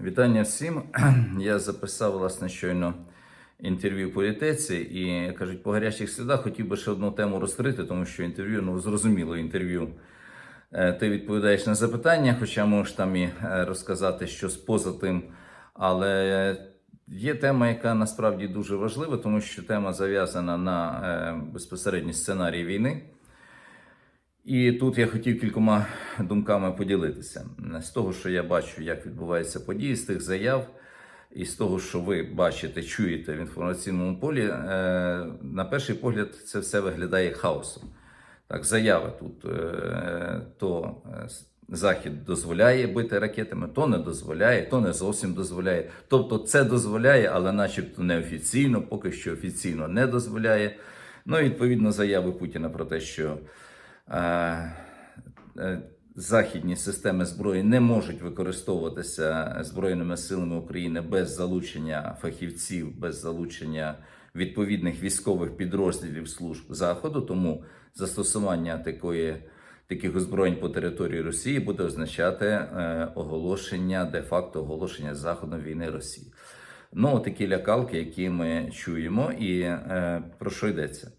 Вітання всім. Я записав власне щойно інтерв'ю політеці і кажуть, по гарячих слідах хотів би ще одну тему розкрити, тому що інтерв'ю, ну зрозуміло, інтерв'ю. Е, Ти відповідаєш на запитання, хоча можеш там і е, розказати щось поза тим. Але є тема, яка насправді дуже важлива, тому що тема зав'язана на е, безпосередньо сценарії війни. І тут я хотів кількома думками поділитися з того, що я бачу, як відбуваються події, з тих заяв, і з того, що ви бачите, чуєте в інформаційному полі. е, На перший погляд, це все виглядає хаосом. Так, заяви тут е, то е, Захід дозволяє бити ракетами, то не дозволяє, то не зовсім дозволяє. Тобто це дозволяє, але начебто неофіційно, поки що офіційно не дозволяє. Ну, і відповідно, заяви Путіна про те, що західні системи зброї не можуть використовуватися Збройними силами України без залучення фахівців, без залучення відповідних військових підрозділів служб Заходу. Тому застосування такої. Таких озброєнь по території Росії буде означати е, оголошення, де-факто оголошення Заходом війни Росії. Ну, такі лякалки, які ми чуємо, і е, про що йдеться?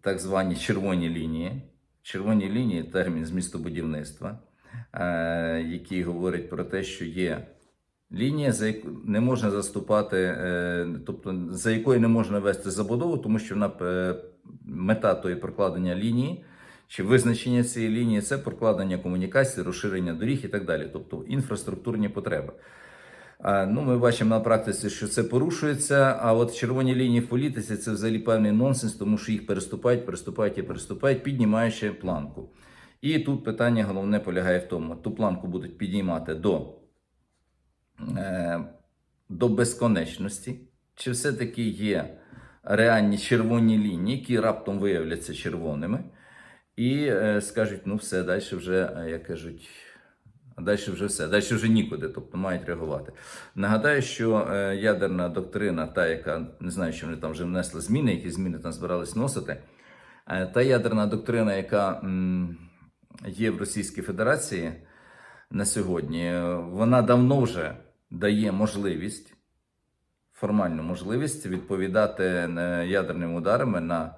Так звані червоні лінії. Червоні лінії термін з містобудівництва, е, який говорить про те, що є лінія, за яку не можна заступати, е, тобто за якою не можна вести забудову, тому що вона е, мета тої прокладення лінії. Чи визначення цієї лінії це прокладення комунікацій, розширення доріг і так далі, тобто інфраструктурні потреби. Ну, ми бачимо на практиці, що це порушується. А от червоні лінії в політиці це взагалі певний нонсенс, тому що їх переступають, переступають і переступають, піднімаючи планку. І тут питання головне полягає в тому: ту планку будуть підіймати до, е, до безконечності, чи все-таки є реальні червоні лінії, які раптом виявляться червоними. І е, скажуть, ну все, далі вже, е, як кажуть, далі вже все, далі вже нікуди, тобто мають реагувати. Нагадаю, що е, ядерна доктрина, та, яка не знаю, що вони там вже внесли зміни, які зміни там збирались носити, е, та ядерна доктрина, яка є в Російській Федерації на сьогодні, е, вона давно вже дає можливість, формальну можливість відповідати ядерними ударами на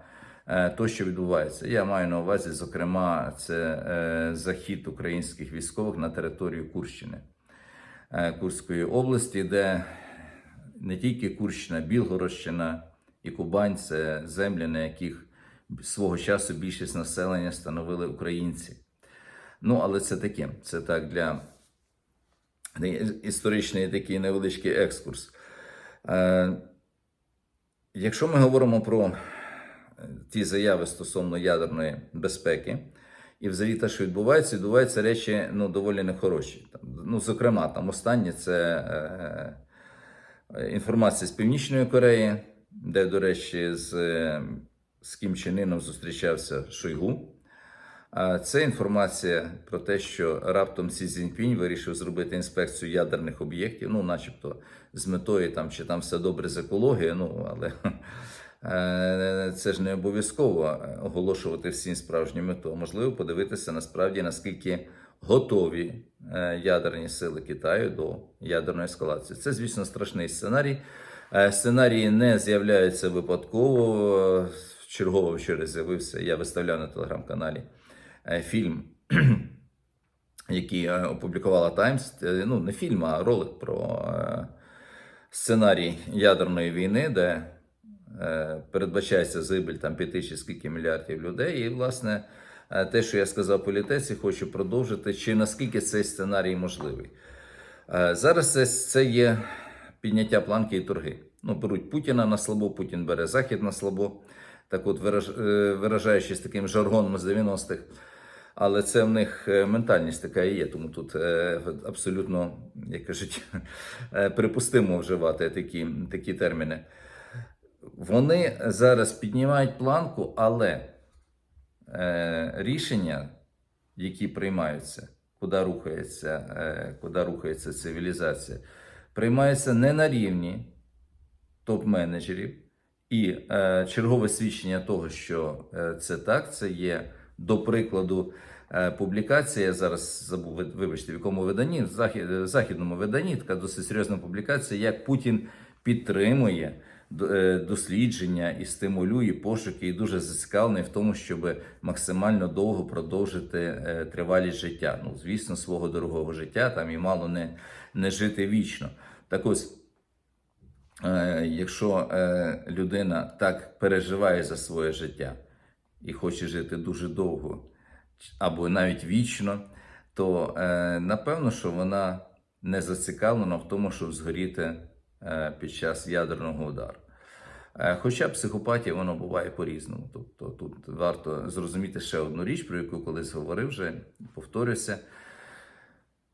то, що відбувається. Я маю на увазі, зокрема, це е, захід українських військових на територію Курщини, е, Курської області, де не тільки Курщина, Білгородщина і Кубань це землі, на яких свого часу більшість населення становили українці. Ну, але це таке, це так для історичний такий невеличкий екскурс. Е, Якщо ми говоримо про ті заяви стосовно ядерної безпеки, і взагалі те, що відбувається, відбуваються речі ну, доволі нехороші. Ну, зокрема, там останнє це е, інформація з Північної Кореї, де, до речі, з, е, з Кім Іном зустрічався Шойгу. Це інформація про те, що раптом Сі Цзіньпінь вирішив зробити інспекцію ядерних об'єктів, ну, начебто, з метою там, чи там все добре з екологією, ну, але е, це ж не обов'язково оголошувати всім справжню мету. Можливо, подивитися насправді, наскільки готові е, ядерні сили Китаю до ядерної ескалації. Це, звісно, страшний сценарій. Е, Сценарії не з'являються випадково. Чергово вчора з'явився, я виставляв на телеграм-каналі е, фільм, який е, опублікувала. Е, Ну, не фільм, а ролик про е, сценарій ядерної війни, де е, передбачається загибель там п'яти чи скільки мільярдів людей. І, власне, е, те, що я сказав політеці, хочу продовжити, чи наскільки цей сценарій можливий. Е, Зараз це, це є підняття планки і торги. Ну, беруть Путіна на слабо, Путін бере Захід на слабо, так от е, виражаючись таким жаргоном з 90-х. Але це в них е, ментальність така і є, тому тут е, абсолютно, як кажуть, е, припустимо вживати такі, такі терміни. Вони зараз піднімають планку, але е, рішення, які приймаються, куди рухається, е, куди рухається цивілізація, приймаються не на рівні топ-менеджерів. І е, чергове свідчення того, що е, це так, це є до прикладу е, публікація. Я зараз забув вибачте, в якому виданні, в захід, в західному виданні, така досить серйозна публікація, як Путін підтримує дослідження і стимулює пошуки, і дуже зацікавлений в тому, щоб максимально довго продовжити е, тривалість життя. Ну, звісно, свого дорогого життя там і мало не, не жити вічно. Так ось. Е, якщо е, людина так переживає за своє життя і хоче жити дуже довго або навіть вічно, то е, напевно, що вона не зацікавлена в тому, щоб згоріти е, під час ядерного удару. Е, Хоча психопатія воно буває по-різному. Тобто тут варто зрозуміти ще одну річ, про яку колись говорив вже, повторюся.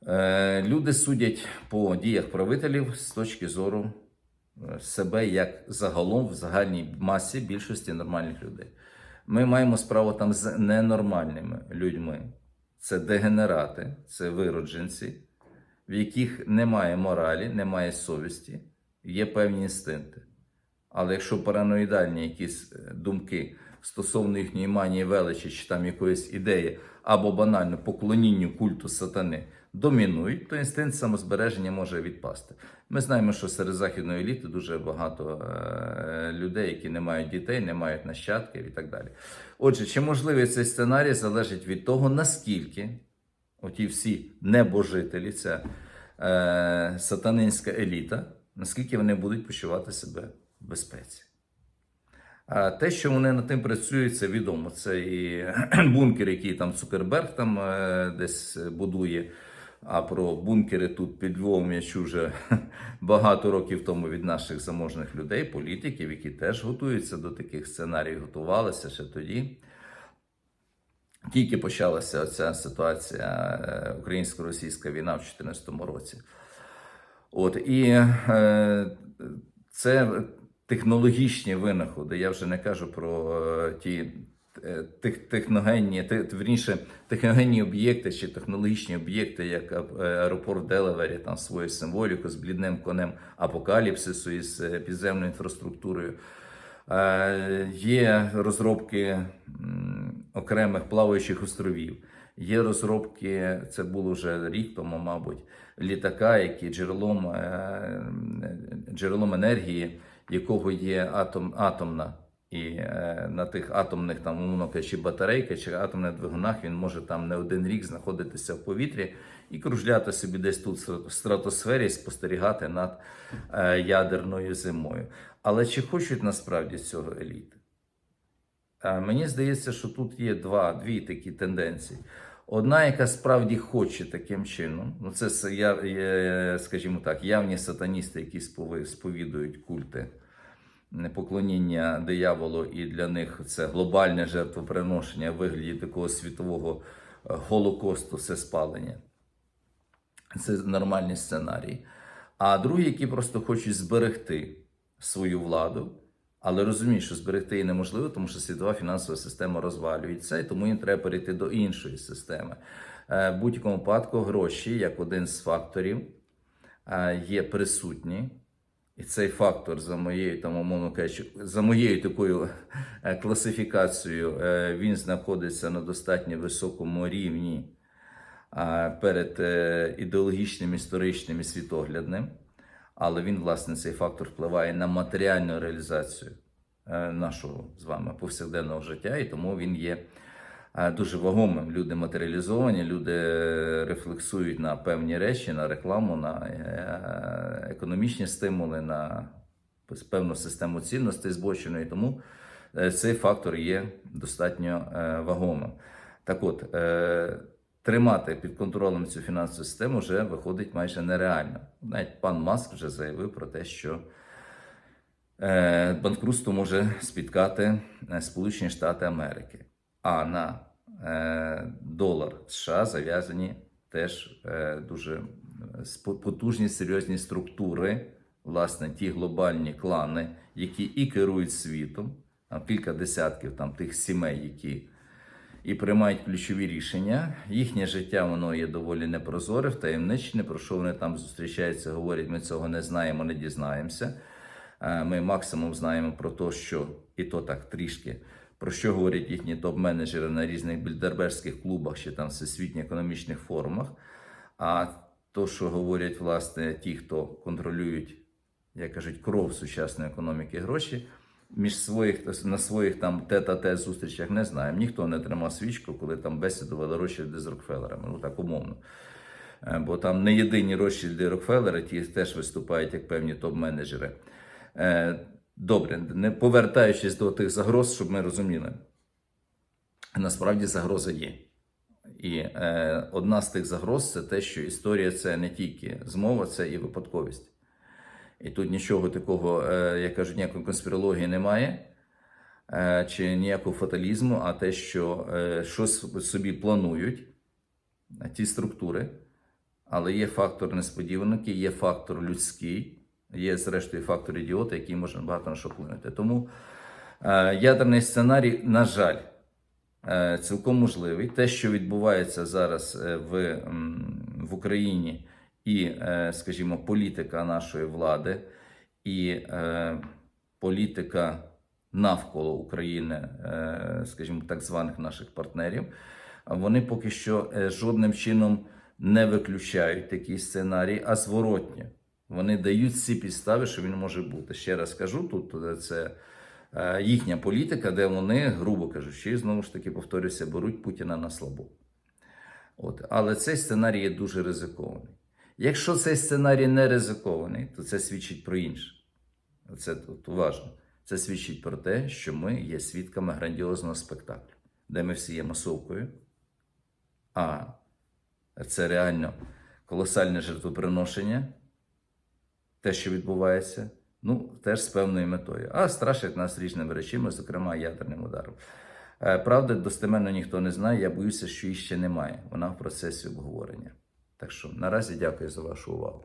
Е, Люди судять по діях правителів з точки зору е, себе як загалом в загальній масі більшості нормальних людей. Ми маємо справу там з ненормальними людьми. Це дегенерати, це виродженці, в яких немає моралі, немає совісті, є певні інстинкти. Але якщо параноїдальні якісь е, думки стосовно їхньої манії величі чи там якоїсь ідеї або банально поклонінню культу сатани домінують, то інстинкт самозбереження може відпасти. Ми знаємо, що серед західної еліти дуже багато е, людей, які не мають дітей, не мають нащадків і так далі. Отже, чи можливий цей сценарій залежить від того, наскільки оті всі небожителі, ця е, сатанинська еліта, наскільки вони будуть почувати себе в безпеці. А те, що вони над тим працюють, це відомо. Це і бункер, який там Цукерберг там е, десь будує. А про бункери тут під Львовом я чув вже багато років тому від наших заможних людей, політиків, які теж готуються до таких сценаріїв, готувалися ще тоді. Тільки почалася ця ситуація е, українсько-російська війна в 2014 році. От і е, це технологічні винаходи. Я вже не кажу про е, ті е, тех, техногенні, те, верніше, техногенні об'єкти чи технологічні об'єкти, як е, аеропорт Делавері, там свою символіку з блідним конем апокаліпсису із е, підземною інфраструктурою. Е, Є розробки окремих плаваючих островів. Є розробки, це було вже рік тому, мабуть, літака, який джерелом, е, джерелом енергії, якого є атом, атомна. І е, на тих атомних там, умовно кажучи, батарейках чи атомних двигунах він може там не один рік знаходитися в повітрі і кружляти собі десь тут в стратосфері, спостерігати над е, ядерною зимою. Але чи хочуть насправді цього еліти? Мені здається, що тут є два, дві такі тенденції. Одна, яка справді хоче таким чином, ну це скажімо так, явні сатаністи, які сповідують культи поклоніння дияволу, і для них це глобальне жертвоприношення в вигляді такого світового е, голокосту, все спалення. Це нормальний сценарій. А другі, які просто хочуть зберегти свою владу, але розуміють, що зберегти її неможливо, тому що світова фінансова система розвалюється, і тому їм треба перейти до іншої системи. Е, В будь-якому випадку гроші, як один з факторів, е, є присутні. І цей фактор, за моєю там, умовно кажучи, за моєю такою е, класифікацією, він знаходиться на достатньо високому рівні перед ідеологічним, історичним і світоглядним. Але він, власне, цей фактор впливає на матеріальну реалізацію е, нашого з вами повсякденного життя, і тому він є е, дуже вагомим. Люди матеріалізовані, люди рефлексують на певні речі, на рекламу, на е, економічні стимули, на певну систему цінностей збоченої. Тому цей фактор є достатньо вагомим. Так от, тримати під контролем цю фінансову систему вже виходить майже нереально. Навіть пан Маск вже заявив про те, що е, банкрутство може спіткати е, Сполучені Штати Америки. А на е, долар США зав'язані теж дуже потужні серйозні структури, власне, ті глобальні клани, які і керують світом, там кілька десятків там тих сімей, які і приймають ключові рішення. Їхнє життя воно є доволі непрозоре, втаємничне. Про що вони там зустрічаються, говорять, ми цього не знаємо, не дізнаємося. Е, Ми максимум знаємо про те, що і то так трішки про що говорять їхні топ-менеджери на різних більдерберських клубах чи там всесвітніх економічних форумах. А то, що говорять власне ті, хто контролюють, як кажуть, кров сучасної економіки гроші, між своїх на своїх там тет-а-тет зустрічах не знаємо. Ніхто не тримав свічку, коли там бесідували Ротшильди з Рокфеллерами. Ну так умовно. Е, Бо там не єдині Ротшильди і Рокфеллери, ті теж виступають як певні топ-менеджери. Е, Добре, не повертаючись до тих загроз, щоб ми розуміли, насправді загроза є. І е, одна з тих загроз це те, що історія це не тільки змова, це і випадковість. І тут нічого такого, е, як кажуть, ніякої конспірології немає, е, чи ніякого фаталізму, а те, що е, щось собі планують ті структури, але є фактор несподіванки, є фактор людський, є, зрештою, фактор ідіота, який може багато на що вплинути. Тому ядерний сценарій, на жаль, цілком можливий. Те, що відбувається зараз в, в Україні, і, е, скажімо, політика нашої влади, і е, політика навколо України, е, скажімо, так званих наших партнерів, вони поки що жодним чином не виключають такий сценарій, а зворотні. Вони дають всі підстави, що він може бути. Ще раз кажу, тут це їхня політика, де вони, грубо кажучи, знову ж таки повторюся, беруть Путіна на слабо. От. Але цей сценарій є дуже ризикований. Якщо цей сценарій не ризикований, то це свідчить про інше. Це тут уважно. Це свідчить про те, що ми є свідками грандіозного спектаклю, де ми всі є масовкою, а це реально колосальне жертвоприношення, те, що відбувається, ну, теж з певною метою. А страшать нас різними речами, зокрема ядерним ударом. Е, Правда, достеменно ніхто не знає. Я боюся, що її ще немає. Вона в процесі обговорення. Так що наразі дякую за вашу увагу.